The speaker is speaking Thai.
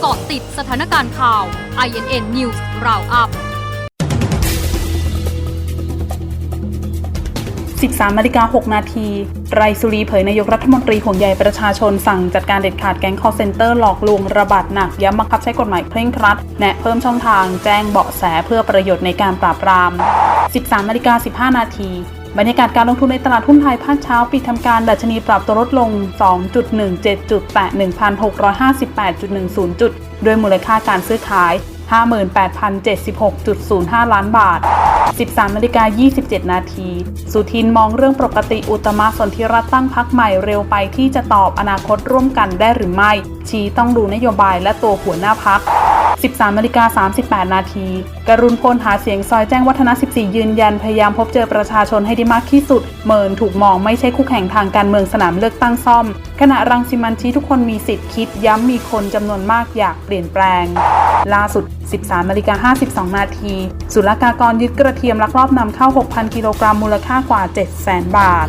เกาะติดสถานการณ์ข่าว INN News Roundup 13นาฬิกา6นาที ไรสุรีเผยนายกรัฐมนตรีห่วงใยประชาชนสั่งจัดการเด็ดขาดแก๊ง call center หลอกลวงระบาดหนัก ย้ำบังคับใช้กฎหมายเคร่งครัด แนะเพิ่มช่องทางแจ้งเบาะแสเพื่อประโยชน์ในการปราบปราม 13นาฬิกา15นาที บรรยากาศการลงทุนในตลาดหุ้นไทยภาคเช้าปิดทำการดัชนีปรับตัวลดลง 2.17 จุดแตะ1,658.10 จุด ด้วยมูลค่าการซื้อขาย 58,076.05 ล้านบาท 13นาฬิกา27 นาที สุทินมองเรื่องปกติอุตตมะสนธิรัตน์ตั้งพักใหม่เร็วไปที่จะตอบอนาคตร่วมกันได้หรือไม่ ชี้ต้องดูนโยบายและตัวหัวหน้าพัก 13นาฬิกา38 นาที กรุณพลหาเสียงซอยแจ้งวัฒนะ 14 ยืนยัน พยายามพบเจอประชาชนให้ได้มากที่สุด เมินถูกมองไม่ใช่คู่แข่งทางการเมืองสนามเลือกตั้งซ่อม ขณะรังสิมันชี้ทุกคนมีสิทธิ์คิด ย้ำมีคนจำนวนมากอยากเปลี่ยนแปลง ล่าสุด 13นาฬิกา52 นาที ศุลกากรยึดกระเทียมลักลอบนำเข้า 6,000 กิโลกรัมมูลค่ากว่า 700,000 บาท